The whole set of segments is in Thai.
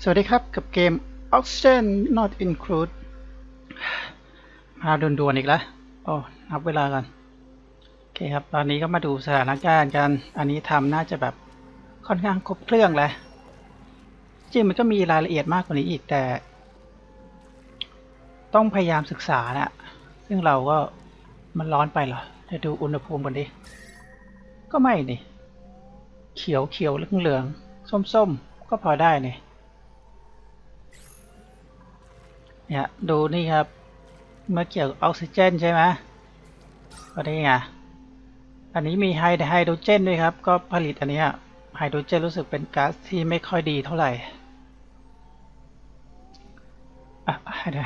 สวัสดีครับกับเกม Oxygen Not Include มาด่วนๆอีกแล้วโอ้นับเวลากันโอเคครับ ตอนนี้ก็มาดูสถานการณ์กัน อันนี้ทำน่าจะแบบค่อนข้างครบเครื่องแล้วจริงมันก็มีรายละเอียดมากกว่านี้อีกแต่ ต้องพยายามศึกษานะซึ่งเราก็มันร้อนไปเหรอเดี๋ยวดูอุณหภูมิกันดิ ก็ไม่นี่ เขียวเขียวเหลืองเหลืองส้มส้มๆก็พอได้นี่ เนี่ยดูนี่ครับ เมื่อเกี่ยวกับออกซิเจนใช่ไหมก็ได้ไงอันนี้มีไฮไฮโดรเจนด้วยครับ ก็ผลิตอันนี้ไฮโดรเจนรู้สึกเป็นก๊าซที่ไม่ค่อยดีเท่าไหร่อะ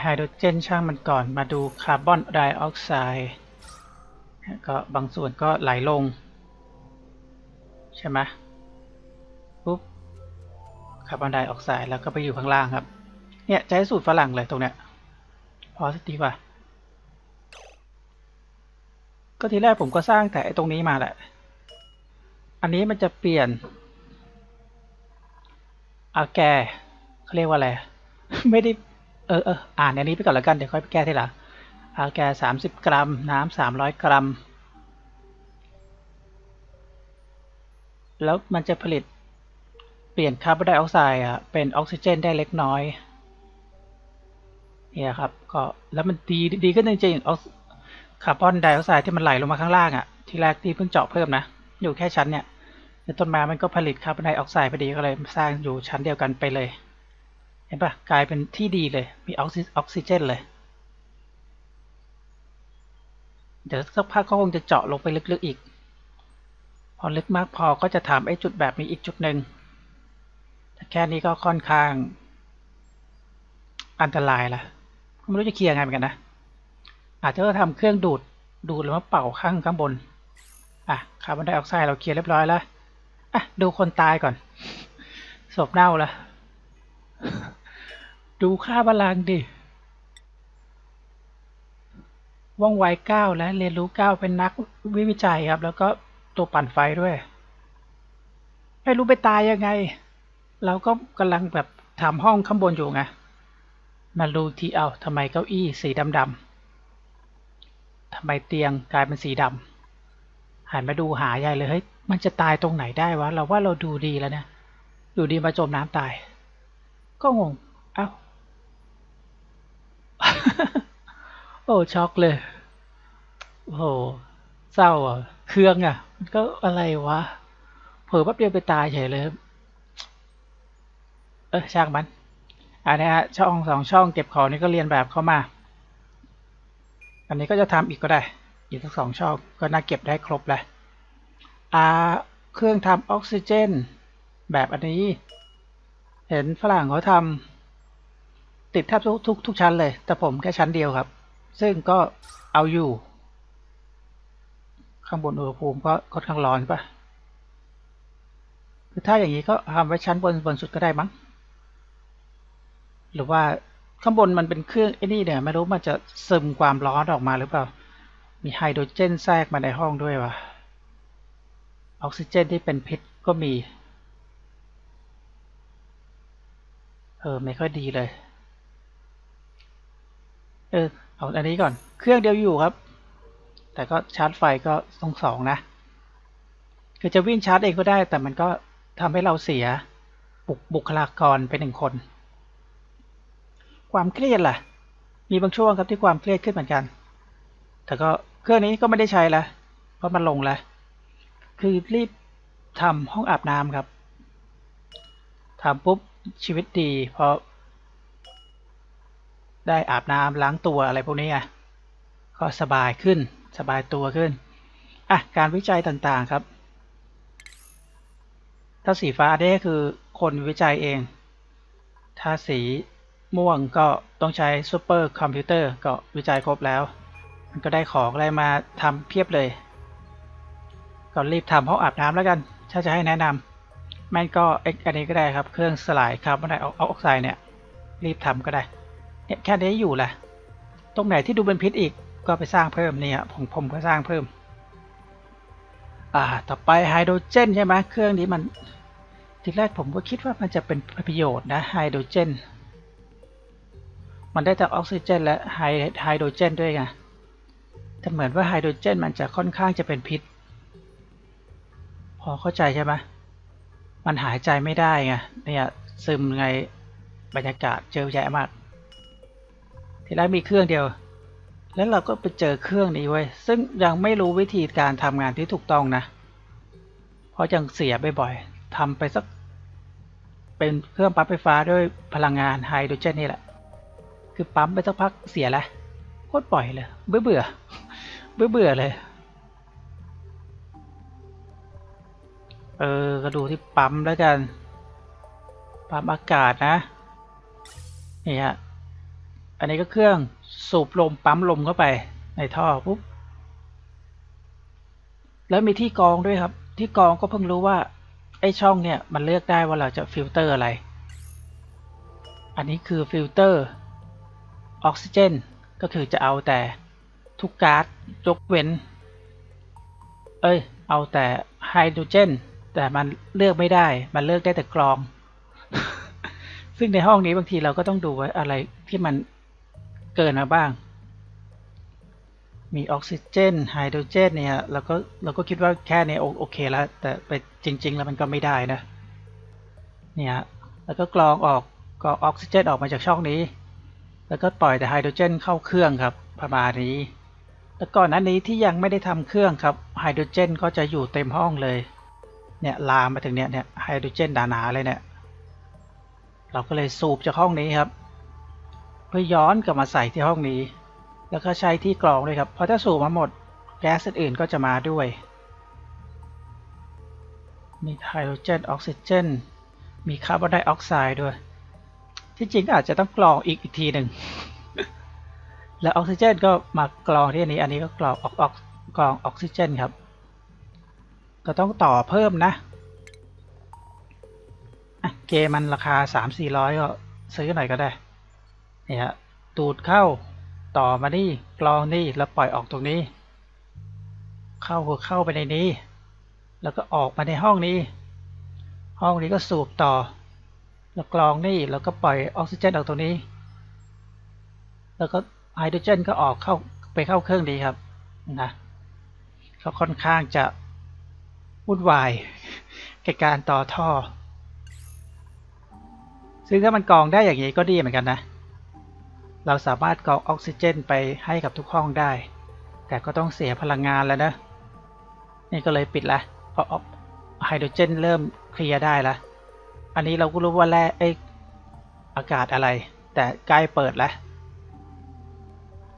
ไฮโดรเจนช่างมันก่อนมาดูคาร์บอนไดออกไซด์ก็บางส่วนก็ไหลลง ใช่ไหมปุ๊บคาร์บอนไดออกไซด์แล้วก็ไปอยู่ข้างล่างครับ เนี่ยให้สูตรฝรั่งเลยตรงเนี้ยพอสักทีว่า ก็ทีแรกผมก็สร้างแต่ไอตรงนี้มาแหละ อันนี้มันจะเปลี่ยนอาแกเขาเรียกว่าอะไร ไม่ได้ เออเอออ่านอันนี้ไปก่อนแล้วกัน เดี๋ยวค่อยไปแก้ทีหลังอาแกสามสิบกรัม น้ำสามร้อยกรัม แล้วมันจะผลิตเปลี่ยนคาร์บอนไดออกไซด์อะเป็นออกซิเจนได้เล็กน้อย เนี่ยครับก็แล้วมันดีดีขึ้นจริงๆออกคาร์บอนไดออกไซด์ที่มันไหลลงมาข้างล่างอะที่แรกที่เพิ่งเจาะเพิ่มนะ อยู่แค่ชั้นเนี่ยต้นไม้มันก็ผลิตคาร์บอนไดออกไซด์พอดีก็เลยสร้างอยู่ชั้นเดียวกันไปเลย เห็นปะกลายเป็นที่ดีเลยมีออกซิออกซิเจนเลยเดี๋ยวสักพักเขาคงจะเจาะลงไปลึกๆอีก พอลึกมากพอก็จะถามไอ้จุดแบบนี้อีกจุดหนึ่งแต่แค่นี้ก็ค่อนข้างอันตรายละ ไม่รู้จะเคลียร์ไงเหมือนกันนะ อาจจะทำเครื่องดูดดูดแล้วมาเป่าข้างข้างบน อะคาร์บอนไดออกไซด์เราเคลียร์เรียบร้อยแล้ว อะดูคนตายก่อน ศพเน่าละดูค่าพลังดิว่องไวเก้าและเรียนรู้เก้าเป็นนักวิวิจัยครับ แล้วก็ตัวปั่นไฟด้วย ไม่รู้ไปตายยังไง เราก็กำลังแบบทำห้องข้างบนอยู่ไง มาดูที่เอาทำไมเก้าอี้สีดำดำทำไมเตียงกลายเป็นสีดำหันมาดูหาใหญ่เลยเฮ้ยมันจะตายตรงไหนได้วะ เราว่าเราดูดีแล้วนะดูดีมาจมน้ำตาย ก็งง เอ้า โอ้ช็อกเลย โอ้โหเศร้าอะ เครื่องอะ มันก็อะไรวะ เผลอแป๊บเดียวไปตายเฉยเลย เออช่างมัน อันนี้ฮะช่องสองช่องเก็บของนี่ก็เรียนแบบเข้ามา อันนี้ก็จะทำอีกก็ได้ อีกทั้งสองช่องก็น่าเก็บได้ครบเลยอ่าเครื่องทำออกซิเจน แบบอันนี้ เห็นฝรั่งเขาทำติดแทบทุกทุกทุกชั้นเลย แต่ผมแค่ชั้นเดียวครับ ซึ่งก็เอาอยู่ ข้างบนอุณหภูมิก็ค่อนข้างร้อนปะคือถ้าอย่างนี้ก็ทำไว้ชั้นบนบนสุดก็ได้มั้ง หรือว่าข้างบนมันเป็นเครื่องไอ้นี่เนี่ยไม่รู้มันจะซึมความร้อนออกมาหรือเปล่า มีไฮโดรเจนแทรกมาในห้องด้วยวะออกซิเจนที่เป็นพิษก็มี เออ ไม่ค่อยดีเลย เออ เอาอันนี้ก่อน เครื่องเดียวอยู่ครับ แต่ก็ชาร์จไฟก็ต้องสองนะ คือจะวิ่งชาร์จเองก็ได้ แต่มันก็ทำให้เราเสียบุคบุคลากรไปหนึ่งคน ความเครียดล่ะ มีบางช่วงครับที่ความเครียดขึ้นเหมือนกัน แต่ก็เครื่องนี้ก็ไม่ได้ใช้ล้วเพราะมันลงแล้ว คือรีบทำห้องอาบน้ำครับทำปุ๊บชีวิตดีเพราะ ได้อาบน้ำล้างตัวอะไรพวกนี้ไงก็สบายขึ้นสบายตัวขึ้นอะการวิจัยต่างๆครับ ถ้าสีฟ้าเนี่คือคนวิจัยเอง ถ้าสี ม่วงก็ต้องใช้ซูเปอร์คอมพิวเตอร์ก็วิจัยครบแล้ว มันก็ได้ของอะไรมาทำเพียบเลย ก็รีบทำห้องอาบน้ำแล้วกัน ถ้าจะให้แนะนำแม่นก็อันนี้ก็ได้ครับ เครื่องสลายคาร์บอนไดออกไซด์เนี่ย รีบทำก็ได้ เนี่ยแค่นี้อยู่แหละตรงไหนที่ดูเป็นพิษอีกก็ไปสร้างเพิ่มเนี่ยผมผมก็สร้างเพิ่ม อ่า ต่อไปไฮโดรเจนใช่ไหมเครื่องนี้มันทีแรกผมก็คิดว่ามันจะเป็นประโยชน์นะไฮโดรเจน มันได้จากออกซิเจน และไฮไฮโดรเจนด้วยไงแต่เหมือนว่าไฮโดรเจนมันจะค่อนข้างจะเป็นพิษ พอเข้าใจใช่ไหมมันหายใจไม่ได้ไงเนี่ยซึมไงบรรยากาศเจอแย่มาก ทีแรกมีเครื่องเดียว แล้วเราก็ไปเจอเครื่องนี้ไว้ซึ่งยังไม่รู้วิธีการทำงานที่ถูกต้องนะ เพราะยังเสียบ่อยๆทำไปสัก เป็นเครื่องปั๊มไฟฟ้าด้วยพลังงานไฮโดรเจนนี่แหละ คือปั๊มไปสักพักเสียแล้วโคตรปล่อยเลย เบื่อเบื่อเบื่อเบื่อเลย เออก็ดูที่ปั๊มแล้วกัน ปั๊มอากาศนะ นี่ฮะ อันนี้ก็เครื่องสูบลมปั๊มลมเข้าไปในท่อปุ๊บ แล้วมีที่กรองด้วยครับ ที่กรองก็เพิ่งรู้ว่าไอช่องเนี่ยมันเลือกได้ว่าเราจะฟิลเตอร์อะไร อันนี้คือฟิลเตอร์ ออกซิเจน ก็คือจะเอาแต่ทุกก๊าซยกเว้น เอ้ย เอาแต่ไฮโดรเจน แต่มันเลือกไม่ได้ มันเลือกได้แต่กรอง ซึ่งในห้องนี้บางทีเราก็ต้องดูว่าอะไรที่มันเกินมาบ้าง มีออกซิเจน ไฮโดรเจนเนี่ย เราก็เราก็คิดว่าแค่นี้โอเคแล้ว แต่ไปจริง ๆ แล้วมันก็ไม่ได้นะ เนี่ย แล้วก็กรองออกก็ออกซิเจนออกมาจากช่องนี้ แล้วก็ปล่อยแต่ไฮโดรเจนเข้าเครื่องครับประมาณนี้ แล้วก่อนหน้านี้ที่ยังไม่ได้ทำเครื่องครับไฮโดรเจนก็จะอยู่เต็มห้องเลย เนี่ยลามมาถึงเนี่ยเนี่ยไฮโดรเจนหนาๆเลยเนี่ย เราก็เลยสูบจากห้องนี้ครับ เพื่อย้อนกลับมาใส่ที่ห้องนี้ แล้วก็ใช้ที่กรองด้วยครับ เพราะถ้าสูบมาหมดแก๊สอื่นๆก็จะมาด้วย มีไฮโดรเจนออกซิเจน มีคาร์บอนไดออกไซด์ด้วย ที่จริงอาจจะต้องกรองอีกอีกทีหนึ่ง แล้วออกซิเจนก็มากรองที่อันนี้ อันนี้ก็กรองออกออกกรองออกซิเจนครับ ก็ต้องต่อเพิ่มนะเกมันราคา 3 4 0 0 ก็ซื้อหน่อยก็ได้ เนี่ยฮะดูดเข้าต่อมานี่กรองนี่แล้วปล่อยออกตรงนี้ เข้าก็เข้าไปในนี้ แล้วก็ออกมาในห้องนี้ ห้องนี้ก็สูบต่อ แล้วกรองนี่แล้วก็ปล่อยออกซิเจนออกตรงนี้ แล้วก็ไฮโดรเจนก็ออกเข้าไปเข้าเครื่องนี้ครับนะเขาค่อนข้างจะวุ่นวายกับการต่อท่อ ซึ่งถ้ามันกรองได้อย่างนี้ก็ดีเหมือนกันนะ เราสามารถกรองออกซิเจนไปให้กับทุกห้องได้ แต่ก็ต้องเสียพลังงานแล้วนะ นี่ก็เลยปิดละเพราะไฮโดรเจนเริ่มเคลียร์ได้ละ อันนี้เราก็รู้ว่าแร่ไออากาศอะไร แต่ใกล้เปิดแล้ว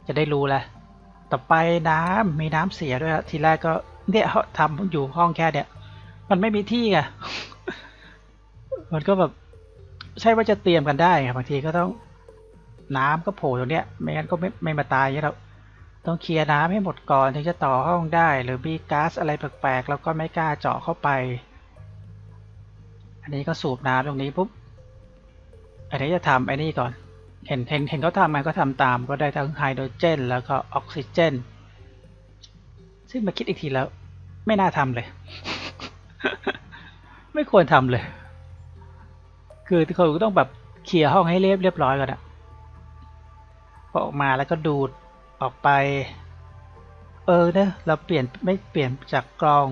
จะได้รู้แล้ว ต่อไปน้ำมีน้ำเสียด้วย ทีแรกก็เนี่ยทำอยู่ห้องแค่เนี่ย มันไม่มีที่ไงมันก็แบบใช่ว่าจะเตรียมกันได้ไงบางทีก็ต้องน้ำก็โผล่ตรงเนี้ยไม่งั้นก็ไม่ไม่มาตายอย่างนี้เราต้องเคลียร์น้ำให้หมดก่อนถึงจะต่อห้องได้ หรือมีก๊าซอะไรแปลกๆแล้วก็ไม่กล้าเจาะเข้าไป อันนี้ก็สูบน้ำตรงนี้ปุ๊บ อันนี้จะทำไอ้นี่ก่อน เห็นเห็นเห็นเขาทำมันก็ทำตาม ก็ได้ทั้งไฮโดรเจน แล้วก็ออกซิเจน ซึ่งมาคิดอีกทีแล้ว ไม่น่าทำเลย ไม่ควรทำเลย คือทุกคนก็ต้องแบบเคลียร์ห้องให้เรียบเรียบร้อยก่อนอะพอออกมาแล้วก็ดูดออกไป เออเนี่ยเราเปลี่ยนไม่เปลี่ยนจากกรอง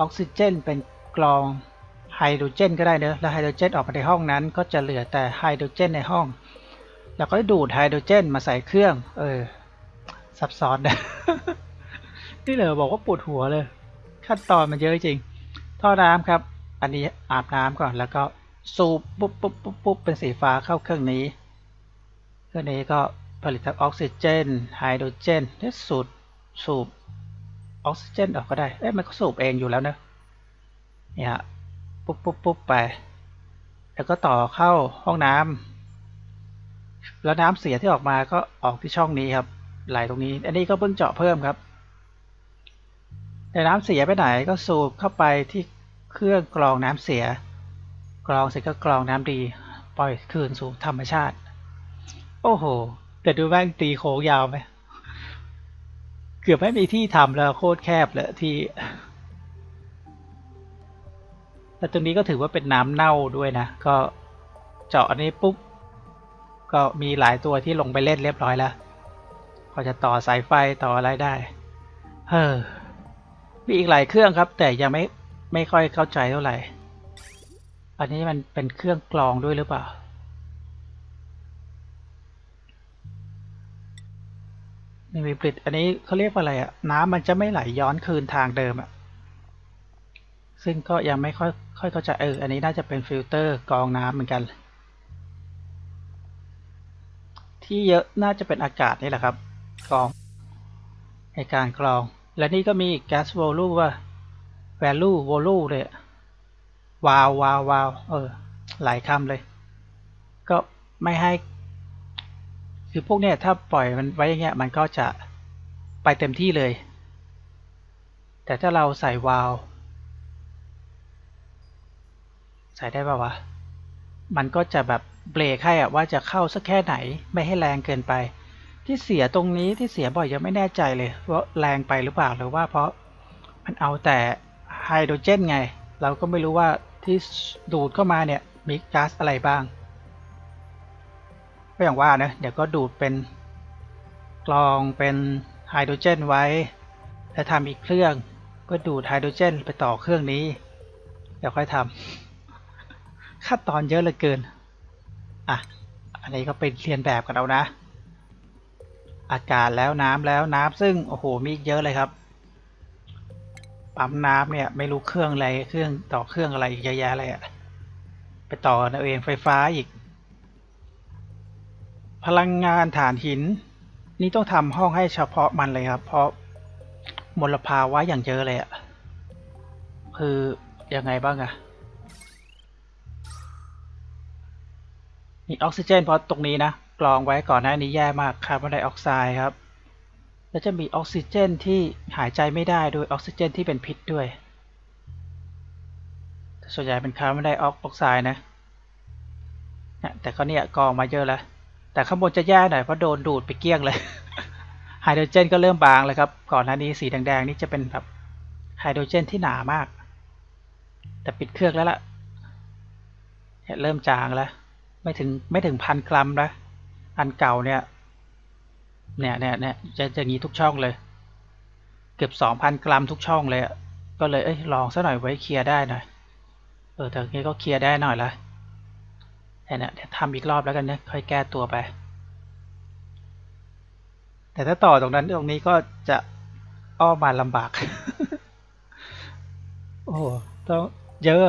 ออกซิเจนเป็นกรอง ไฮโดรเจนก็ได้เนอะแล้วไฮโดรเจนออกมาในห้องนั้น ก็จะเหลือแต่ไฮโดรเจนในห้อง แล้วก็ดูดไฮโดรเจนมาใส่เครื่อง เออ ซับซ้อนนะนี่เลยบอกว่าปวดหัวเลย ขั้นตอนมันเยอะจริง ท่อน้ำครับ อันนี้อาบน้ำก่อน แล้วก็สูบปุ๊บปุ๊บปุ๊บปุ๊บเป็นสีฟ้าเข้าเครื่องนี้ เครื่องนี้ก็ผลิตทั้งออกซิเจน ไฮโดรเจนและสูบสูบออกซิเจนออกก็ได้ เอ๊ะมันก็สูบเองอยู่แล้วเนอะเนี่ย ปุ๊บปุ๊บปุ๊บไป แล้วก็ต่อเข้าห้องน้ำแล้วน้ำเสียที่ออกมาก็ออกที่ช่องนี้ครับ ไหลตรงนี้ อันนี้ก็เพิ่งเจาะเพิ่มครับแต่น้ำเสียไปไหนก็สูบเข้าไปที่เครื่องกรองน้ำเสีย กรองเสร็จก็กรองน้ำดี ปล่อยคืนสู่ธรรมชาติ โอ้โห แต่ดูแม่งตีโค้งยาวไหมเกือบไม่มีที่ทำแล้วโคตรแคบเลยที่ แต่ตรงนี้ก็ถือว่าเป็นน้ำเน่าด้วยนะ ก็เจาะอันนี้ปุ๊บ ก็มีหลายตัวที่ลงไปเล่นเรียบร้อยแล้วก็จะต่อสายไฟต่ออะไรได้ เฮ้อ มีอีกหลายเครื่องครับ แต่ยังไม่ไม่ค่อยเข้าใจเท่าไหร่ อันนี้มันเป็นเครื่องกรองด้วยหรือเปล่า นี่มีผลิตอันนี้เขาเรียกว่าอะไรอะน้ำมันจะไม่ไหลย้อนคืนทางเดิมอะ ซึ่งก็ยังไม่ค่อยค่อยเข้าใจเอออันนี้น่าจะเป็นฟิลเตอร์กรองน้ำเหมือนกัน ที่เยอะน่าจะเป็นอากาศนี่แหละครับกรองในการกรอง และนี่ก็มี gas volume ว่า value volume เลยวาววาววาวเออหลายคำเลย ก็ไม่ให้ คือพวกเนี้ยถ้าปล่อยมันไว้อย่างเงี้ยมันก็จะไปเต็มที่เลย แต่ถ้าเราใส่วาว ใส่ได้ป่าวะ มันก็จะแบบเบรกให้อะว่าจะเข้าสักแค่ไหนไม่ให้แรงเกินไป ที่เสียตรงนี้ที่เสียบ่อยยังไม่แน่ใจเลยว่าแรงไปหรือเปล่าหรือว่าเพราะมันเอาแต่ไฮโดรเจนไง เราก็ไม่รู้ว่าที่ดูดเข้ามาเนี่ยมีก๊าซอะไรบ้างก็อย่างว่านะเดี๋ยวก็ดูดเป็นกรองเป็นไฮโดรเจนไว้ แล้วทำอีกเครื่องเพื่อดูดไฮโดรเจนไปต่อเครื่องนี้ เดี๋ยวค่อยทำ ขั้นตอนเยอะเหลือเกิน อะ อันนี้ก็เป็นเรียนแบบกันเอานะ อากาศแล้วน้ำแล้วน้ำซึ่งโอ้โหมีเยอะเลยครับ ปั๊มน้ำเนี่ยไม่รู้เครื่องอะไรเครื่องต่อเครื่องอะไรอีกเยอะแยะเลยอะไปต่อเอาเองไฟฟ้าอีก พลังงานถ่านหิน นี่ต้องทำห้องให้เฉพาะมันเลยครับ เพราะมลภาวะอย่างเยอะเลยอะคือยังไงบ้างอะ มีออกซิเจนเพราะตรงนี้นะกรองไว้ก่อนหน้านี้แย่มากคาร์บอนไดออกไซด์ครับ แล้วจะมีออกซิเจนที่หายใจไม่ได้ด้วยออกซิเจนที่เป็นพิษด้วย ส่วนใหญ่เป็นคาร์บอนไดออกไซด์นะแต่ก็เนี่ยกรองมาเยอะแล้ว แต่ข้างบนจะแย่หน่อยเพราะโดนดูดไปเกลี้ยงเลยไฮโดรเจนก็เริ่มบางเลยครับ ก่อนหน้านี้สีแดงๆนี่จะเป็นแบบไฮโดรเจนที่หนามาก แต่ปิดเครื่องแล้วล่ะ เริ่มจางแล้ว ไม่ถึงไม่ถึงพันกรัมแล้วอันเก่าเนี่ย เนี่ยเนี่ยเนี่ยจะจะงี้ทุกช่องเลย เกือบสองพันกรัมทุกช่องเลยก็เลยเอ้ยลองซะหน่อยไว้เคลียร์ได้หน่อยเออแต่นี้ก็เคลียร์ได้หน่อยละเนี่ยเดี๋ยวทำอีกรอบแล้วกันนะค่อยแก้ตัวไป แต่ถ้าต่อตรงนั้นตรงนี้ก็จะอ้อมมาลำบาก โอ้ต้องเยอะ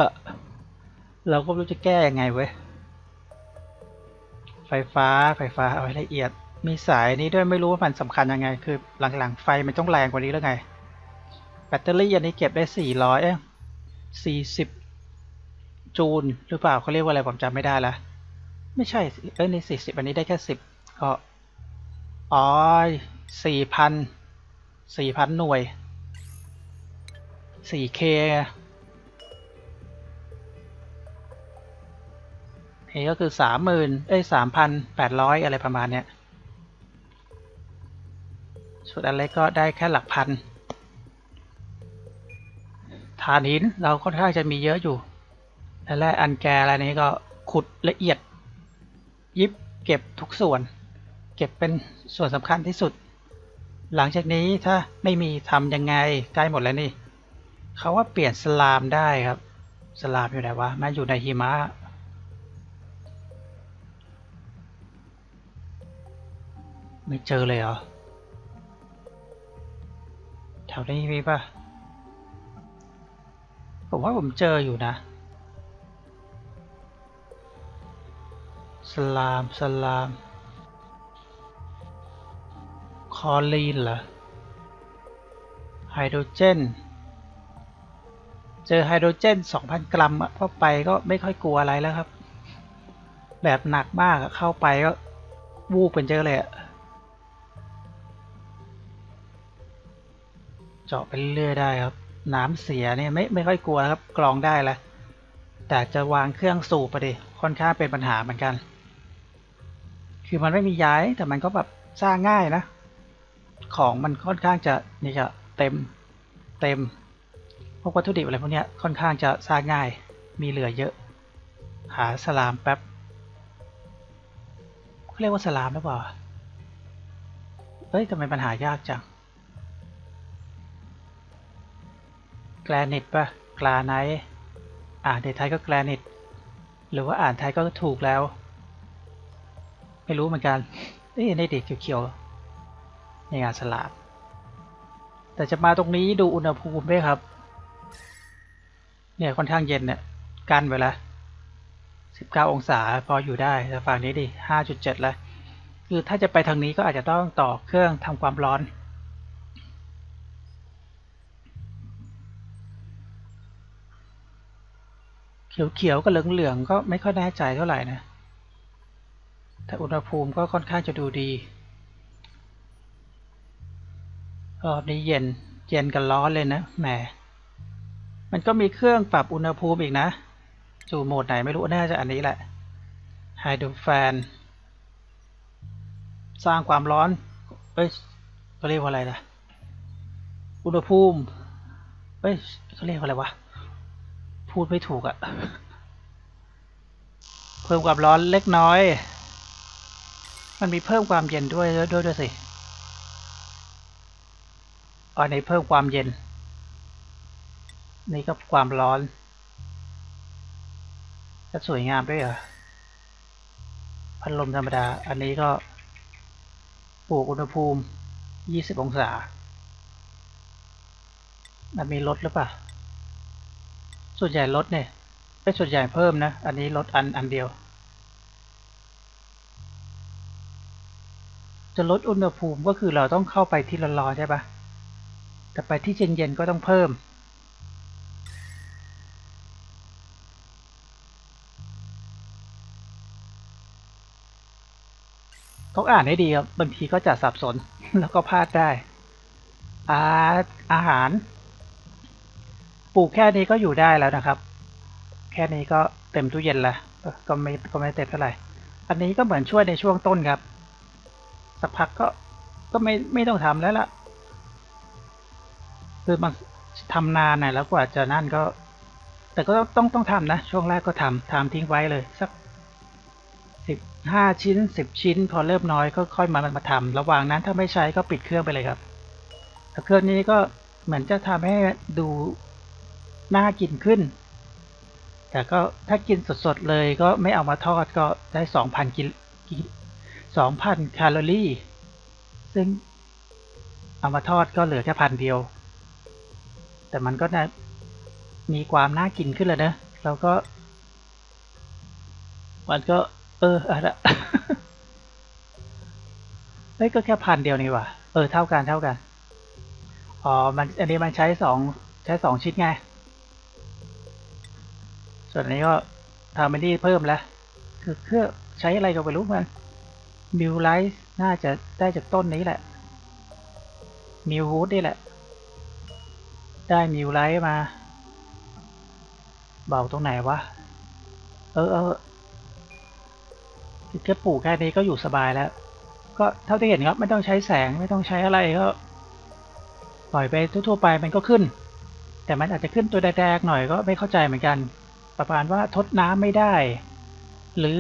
เราก็ไม่รู้จะแก้ยังไงเว้ย ไฟฟ้าไฟฟ้าเอาให้ละเอียด มีสายนี้ด้วยไม่รู้ว่ามันสำคัญยังไง คือหลังๆไฟมันต้องแรงกว่านี้แล้วไง แบตเตอรี่อันนี้เก็บได้ 400เอ้40 จูลหรือเปล่าเขาเรียกว่าอะไรผมจำไม่ได้ละไม่ใช่เอ้ยใน 40 อันนี้ได้แค่ 10ก็อ๋อ4,000 4,000 หน่วย 4K นี่ก็คือสามหมื่นเอ้ยสามพันแปดร้อยอะไรประมาณเนี้ยส่วนอันเล็กก็ได้แค่หลักพันฐานหินเราค่อนข้างจะมีเยอะอยู่และแร่อันแกอะไรนี้ก็ขุดละเอียด ยิบเก็บทุกส่วน เก็บเป็นส่วนสำคัญที่สุด หลังจากนี้ถ้าไม่มีทำยังไงใกล้หมดแล้วนี่เขาว่าเปลี่ยนสลามได้ครับ สลามอยู่ไหนวะมันอยู่ในหิมะ ไม่เจอเลยเหรอ แถวนี้มีปะผมว่าผมเจออยู่นะ สลาม สลาม คอลีนเหรอ ไฮโดรเจน เจอไฮโดรเจน 2,000 กรัมอะเข้าไปก็ไม่ค่อยกลัวอะไรแล้วครับ แบบหนักมากเข้าไปก็วูบเป็นเจอเลยอะ เจาะไปเรื่อยได้ครับ น้ำเสียเนี่ยไม่ไม่ค่อยกลัวครับ กรองได้แหละแต่จะวางเครื่องสูบไปดิค่อนข้างเป็นปัญหาเหมือนกัน คือมันไม่มีย้ายแต่มันก็แบบสร้างง่ายนะ ของมันค่อนข้างจะนี่จะเต็มเต็มพวกวัตถุดิบอะไรพวกนี้ค่อนข้างจะสร้างง่าย มีเหลือเยอะ หาสลามแป๊บเขาเรียกว่าสลามหรือเปล่าเฮ้ยทำไมปัญหายากจัง แกรนิตปะกลาไนอ่านในไทยก็แกรนิต หรือว่าอ่านไทยก็ถูกแล้ว ไม่รู้เหมือนกันเอ้ยในเด็กเขียวๆในงานสลามแต่จะมาตรงนี้ดูอุณหภูมิด้วยครับ เนี่ยค่อนข้างเย็นเนี่ยกันไว้ละ19 องศาพออยู่ได้แต่ฝั่งนี้ดิ5.7แล้วคือถ้าจะไปทางนี้ก็อาจจะต้องต่อเครื่องทำความร้อน เขียวๆกับเหลืองๆก็ไม่ค่อยแน่ใจเท่าไหร่นะ แต่อุณหภูมิก็ค่อนข้างจะดูดี รอบนี้เย็นเย็นกับร้อนเลยนะแหม มันก็มีเครื่องปรับอุณหภูมิอีกนะสู่โหมดไหนไม่รู้น่าจะอันนี้แหละไฮดรแฟน สร้างความร้อน เอ้ยเขาเรียกว่าอะไรล่ะอุณหภูมิเอ้ยเขาเรียกว่าอะไรวะ พูดไม่ถูกอะเพิ่มความร้อนเล็กน้อย มันมีเพิ่มความเย็นด้วยด้วยด้วยสิอันนี้เพิ่มความเย็น นี่ก็ความร้อนจะสวยงามด้วยเหรอพัดลมธรรมดา อันนี้ก็ปลูกอุณหภูมิ 20 องศา มันมีลดหรือเปล่า ส่วนใหญ่ลดเนี่ยไม่ส่วนใหญ่เพิ่มนะ อันนี้ลดอันอันเดียว จะลดอุณหภูมิก็คือเราต้องเข้าไปที่ร้อนๆใช่ปะแต่ไปที่เย็นๆก็ต้องเพิ่ม ต้องอ่านให้ดีครับ บางทีก็จะสับสนแล้วก็พลาดได้อาอาหาร ลูกแค่นี้ก็อยู่ได้แล้วนะครับ แค่นี้ก็เต็มตู้เย็นละก็ไม่ก็ไม่เต็มเท่าไหร่ อันนี้ก็เหมือนช่วยในช่วงต้นครับ สักพักก็ก็ไม่ไม่ต้องทำแล้วล่ะ คือมันทำนานนะแล้วกว่าจะนั่นก็ แต่ก็ต้องต้องทำนะ ช่วงแรกก็ทำทำทิ้งไว้เลยสักสิบห้าชิ้นสิบชิ้น พอเริ่มน้อยก็ค่อยมามาทำระหว่างนั้นถ้าไม่ใช้ก็ปิดเครื่องไปเลยครับเครื่องนี้ก็เหมือนจะทำให้ดู น่ากินขึ้น แต่ก็ถ้ากินสดๆเลยก็ไม่เอามาทอดก็ได้สองพันกิสองพันแคลอรี่ ซึ่งเอามาทอดก็เหลือแค่พันเดียว แต่มันก็นะมีความน่ากินขึ้นเลยนะแล้วก็ มันก็ เอออะไรเฮ้ยก็แค่พันเดียวนี่ว่ะเออเท่ากันเท่ากัน อ๋อ มันอันนี้มันใช้สองใช้สองชิ้นไง ส่วนนี้ก็ทำมันนี่เพิ่มแล้ว คือเครื่องใช้อะไรก็ไม่รู้มันมิวไลท์น่าจะได้จากต้นนี้แหละมิวฮูดนี่แหละ ได้มิวไลท์มา เบาตรงไหนวะ เออเออแค่ปลูกแค่นี้ก็อยู่สบายแล้ว ก็เท่าที่เห็นครับ ไม่ต้องใช้แสงไม่ต้องใช้อะไรก็ปล่อยไปทั่วๆไปมันก็ขึ้น แต่มันอาจจะขึ้นตัวแดงๆหน่อยก็ไม่เข้าใจเหมือนกัน ประมาณว่าทดน้ำไม่ได้ หรือ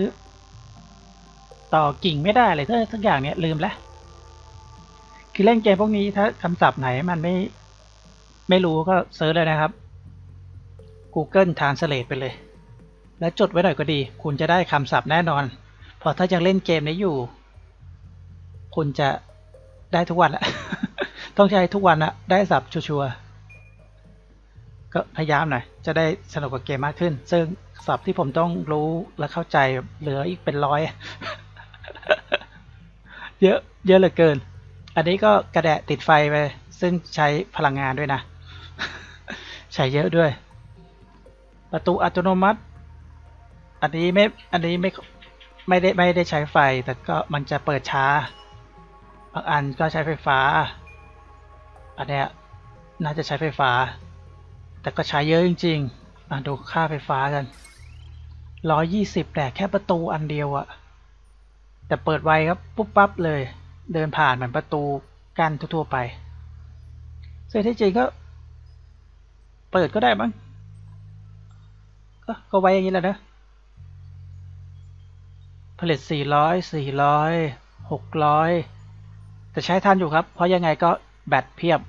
ต่อกิ่งไม่ได้อะไรทักอย่างเนี้ยลืมแล้วคือเล่นเกมพวกนี้ถ้าคำศัพท์ไหนมันไม่ไม่รู้ก็เซิร์ชเลยนะครับ Google Translate ไปเลย แล้วจดไว้หน่อยก็ดี คุณจะได้คำศัพท์แน่นอน เพอถ้ายังเล่นเกมนี้อยู่ คุณจะได้ทุกวันแหละ ต้องใช้ทุกวันอะได้สับชัวร์ ก็พยายามหน่อยจะได้สนุกกับเกมมากขึ้น ซึ่งสับที่ผมต้องรู้และเข้าใจเหลืออีกเป็นร้อย เยอะเยอะเหลือเกิน อันนี้ก็กระแดะติดไฟไป ซึ่งใช้พลังงานด้วยนะ ใช้เยอะด้วย ประตูอัตโนมัติ อันนี้ไม่ อันนี้ไม่ไม่ได้ไม่ได้ใช้ไฟ แต่ก็มันจะเปิดช้า บางอันก็ใช้ไฟฟ้า อันเนี้ยน่าจะใช้ไฟฟ้า แต่ก็ใช้เยอะจริงๆอะดูค่าไฟฟ้ากันร้อยยี่สิบแต่แค่ประตูอันเดียวอะแต่เปิดไวครับปุ๊บปั๊บเลย เดินผ่านเหมือนประตูกั้นทั่วๆไปซึ่งที่จริงก็ เปิดก็ได้มั้งก็ไว้อย่างนี้แหละนะ ผลิต 400 400 600 แต่ใช้ทันอยู่ครับ เพราะยังไงก็แบตเพียบ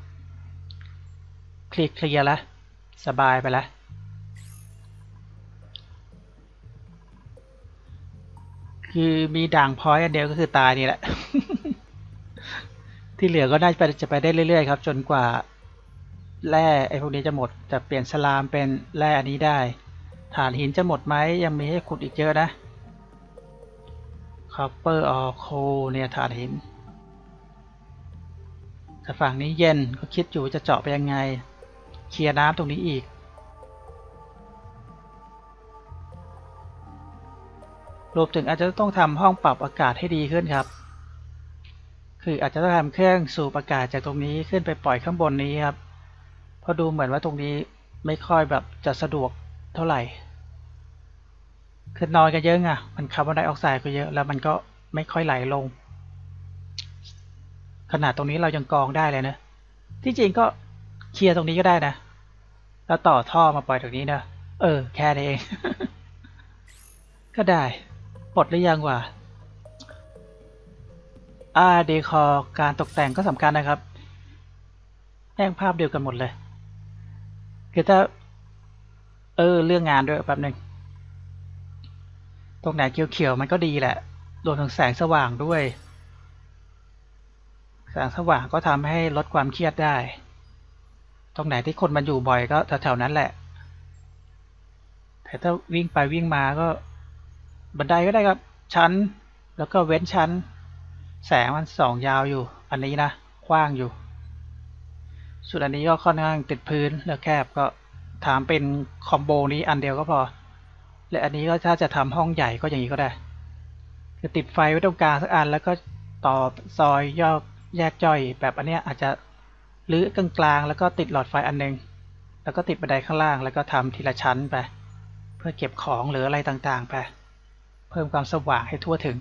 คลีเคลียร์แล้ว สบายไปแล้วคือมีด่างพอยอันเดียวก็คือตายนี่แหละ ที่เหลือก็น่าจะไปจะไปได้เรื่อยๆครับ จนกว่าแร่ไอ้พวกนี้จะหมดจะเปลี่ยนสลามเป็นแร่อันนี้ได้ ฐานหินจะหมดไหมยังมีให้ขุดอีกเยอะนะ copper or coal เนี่ยฐานหินแต่ฝั่งนี้เย็นก็คิดอยู่จะเจาะไปยังไง เคลียร์น้ำตรงนี้อีก รวมถึงอาจจะต้องทำห้องปรับอากาศให้ดีขึ้นครับ คืออาจจะต้องทำเครื่องสูบอากาศจากตรงนี้ขึ้นไปปล่อยข้างบนนี้ครับ เพราะดูเหมือนว่าตรงนี้ไม่ค่อยแบบจะสะดวกเท่าไหร่คือนอนกันเยอะไงมันคาร์บอนไดออกไซด์ก็เยอะ แล้วมันก็ไม่ค่อยไหลลง ขนาดตรงนี้เรายังกองได้เลยนะ ที่จริงก็ เคลียร์ตรงนี้ก็ได้นะ แล้วต่อท่อมาปล่อยตรงนี้นะ เออ แค่นี้เอง ก็ได้ ปลดหรือยังวะอ่าเดคอการตกแต่งก็สำคัญนะครับแย่งภาพเดียวกันหมดเลย คือถ้า เออ เรื่องงานด้วยแป๊บหนึ่งตรงไหนเขียวๆมันก็ดีแหละ รวมถึงแสงสว่างด้วย แสงสว่างก็ทำให้ลดความเครียดได้ รงไหนที่คนมันอยู่บ่อยก็แถวๆนั้นแหละ แต่ถ้าวิ่งไปวิ่งมาก็ บันไดก็ได้ครับ ชั้น แล้วก็เว้นชั้น แสงมันสองยาวอยู่ อันนี้นะกว้างอยู่ ส่วนอันนี้ก็ค่อนข้างติดพื้นแล้วแคบก็ถามเป็นคอมโบนี้อันเดียวก็พอ และอันนี้ก็ถ้าจะทำห้องใหญ่ก็อย่างนี้ก็ได้คือติดไฟไว้ตรงกลางสักอันแล้วก็ต่อซอยย่อแยกย่อยแบบอันเนี้ยอาจจะ หรือกลางๆ แล้วก็ติดหลอดไฟอันหนึง แล้วก็ติดบันไดข้างล่าง แล้วก็ทำทีละชั้นไป เพื่อเก็บของหรืออะไรต่างๆไป เพิ่มความสว่างให้ทั่วถึง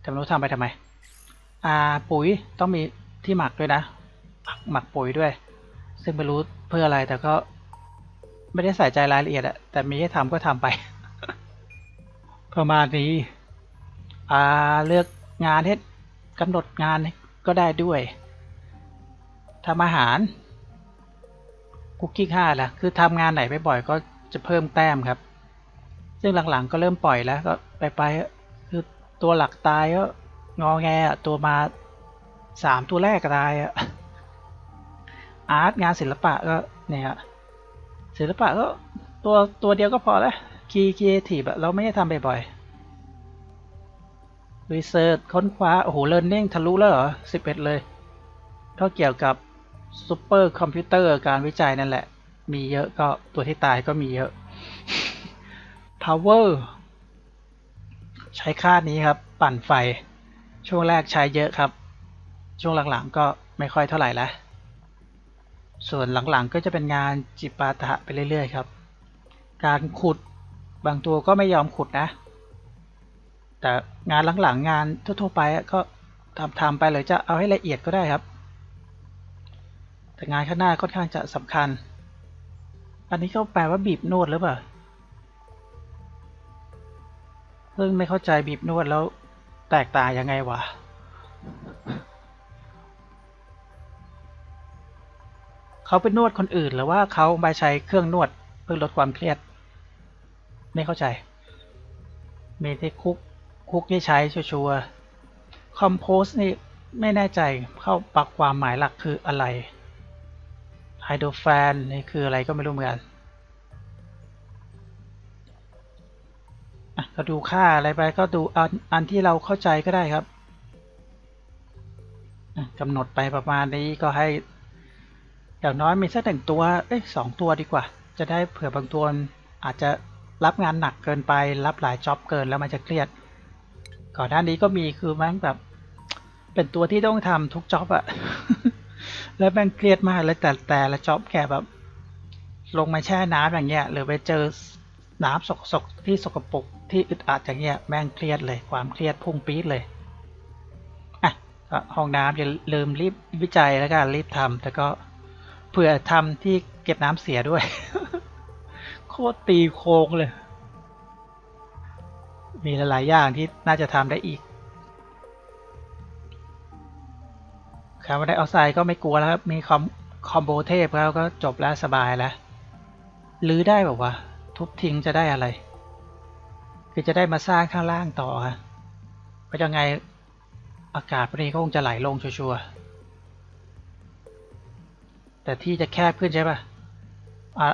แต่ไม่รู้ทำไปทำไม อ่า ปุ๋ยต้องมีที่หมักด้วยนะหมักหมักปุ๋ยด้วย ซึ่งไม่รู้เพื่ออะไรแต่ก็ไม่ได้ใส่ใจรายละเอียดอะแต่มีให้ทำก็ทำไป ประมาณนี้ อ่า เลือกงานให้กำหนดงานก็ได้ด้วย ทำอาหารคุกกิ้งห้าละคือทำงานไหนไปบ่อยก็จะเพิ่มแต้มครับ ซึ่งหลังๆก็เริ่มปล่อยแล้วก็ไปไปๆคือตัวหลักตายก็งอแงอะตัวมาสามตัวแรกก็ตายอะอาร์ตงานศิลปะก็เนี่ยศิลปะก็ตัวตัวเดียวก็พอแล้วคีย์ครีเอทีฟอะเราไม่ได้ทำบ่อยๆรีเสิร์ชค้นคว้า โอ้โหเลิร์นนิ่งทะลุแล้วเหรอสิบเอ็ดเลย ก็เกี่ยวกับ ซูเปอร์คอมพิวเตอร์การวิจัยนั่นแหละ มีเยอะก็ตัวที่ตายก็มีเยอะ power ใช้ค่านี้ครับ ปั่นไฟ ช่วงแรกใช้เยอะครับ ช่วงหลังๆก็ไม่ค่อยเท่าไหร่แล้วส่วนหลังๆก็จะเป็นงานจิปาถะไปเรื่อยๆครับ การขุดบางตัวก็ไม่ยอมขุดนะ แต่งานหลังๆงานทั่วๆไปก็ทำทำไปเลยจะเอาให้ละเอียดก็ได้ครับ แต่งานข้างหน้าค่อนข้างจะสำคัญ อันนี้ก็แปลว่าบีบนวดหรือเปล่าเพิ่งไม่เข้าใจบีบนวดแล้วแตกต่างยังไงวะเขาเป็นนวดคนอื่นหรือว่าเขาไปใช้เครื่องนวดเพื่อลดความเครียด ไม่เข้าใจ เมเทคุกคุกนี่ใช้ชัวร์คอมโพสนี่ไม่แน่ใจเข้าปักความหมายหลักคืออะไร ไฮโดรแฟนนี่คืออะไรก็ไม่รู้เหมือนกันอะก็ดูค่าอะไรไปก็ดูอันอันที่เราเข้าใจก็ได้ครับกำหนดไปประมาณนี้ก็ให้อย่างน้อยมีสักหนึ่งตัว เอ้ยสองตัวดีกว่า จะได้เผื่อบางตัวอาจจะรับงานหนักเกินไป รับหลายจ็อบเกินแล้วมันจะเครียด ก่อนหน้านี้ก็มีคือแม่งแบบ เป็นตัวที่ต้องทำทุกจ็อบอะ แล้วแม่งเครียดมากเลยแต่แต่ละจ็อบแกแบบ ลงมาแช่น้ำอย่างเงี้ย หรือไปเจอน้ำสกสกที่สกปรกที่อึดอัดอย่างเงี้ยแม่งเครียดเลยความเครียดพุ่งปี๊ดเลยอะห้องน้ำอย่าลืมรีบวิจัยแล้วกันรีบทำแต่ก็เผื่อทำที่เก็บน้ำเสียด้วย โคตรตีโค้งเลย มีหลายๆอย่างที่น่าจะทำได้อีก คาร์บอนไดออกไซด์ก็ไม่กลัวแล้วครับ มีคอมคอมโบเทพแล้วก็จบแล้วสบายแล้วลื้อได้แบบว่า ทุบทิ้งจะได้อะไร คือจะได้มาสร้างข้างล่างต่อค่ะเพราะยังไงอากาศพวกนี้ก็คงจะไหลลงชัวร์ๆแต่ที่จะแคบขึ้นใช่ปะอะ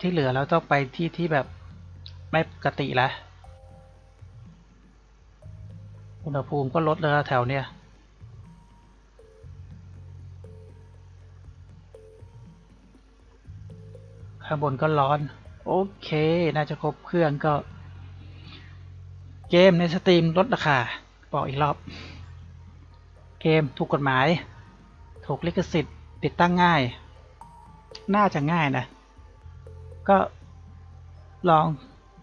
ที่เหลือเราต้องไปที่ที่แบบไม่ปกติแล้วอุณหภูมิก็ลดแล้วแถวเนี้ย ข้างบนก็ร้อน โอเค น่าจะครบเครื่องก็ เกมในสตรีมลดราคาบอกอีกรอบ เกมถูกกฎหมาย ถูกลิขสิทธิ์ ติดตั้งง่าย น่าจะง่ายนะ ก็ลอง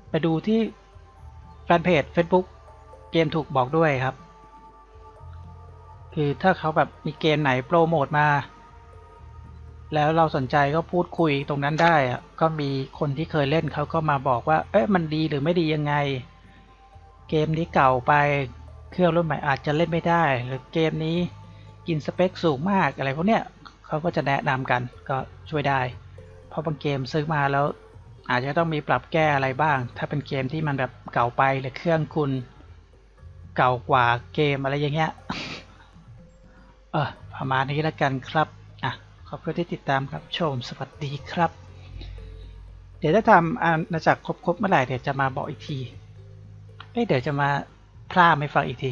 ไปดูที่แฟนเพจ Facebook เกมถูกบอกด้วยครับ คือถ้าเขาแบบมีเกมไหนโปรโมทมา แล้วเราสนใจก็พูดคุยตรงนั้นได้อะก็มีคนที่เคยเล่นเขาก็มาบอกว่า เอ๊ะมันดีหรือไม่ดียังไง เกมนี้เก่าไปเครื่องรุ่นใหม่อาจจะเล่นไม่ได้ หรือเกมนี้กินสเปคสูงมากอะไรพวกเนี้ยเขาก็จะแนะนำกันก็ช่วยได้ เพราะบางเกมซื้อมาแล้ว อาจจะต้องมีปรับแก้อะไรบ้าง ถ้าเป็นเกมที่มันแบบเก่าไปหรือเครื่องคุณเก่ากว่าเกมอะไรอย่างเงี้ยเออประมาณนี้แล้วกันครับ ขอบคุณที่ติดตามครับชมสวัสดีครับ เดี๋ยวถ้าทำอาณาจักรครบๆเมื่อไหร่เดี๋ยวจะมาบอกอีกทีเอ้ยเดี๋ยวจะมาพลาดไม่ฟังอีกที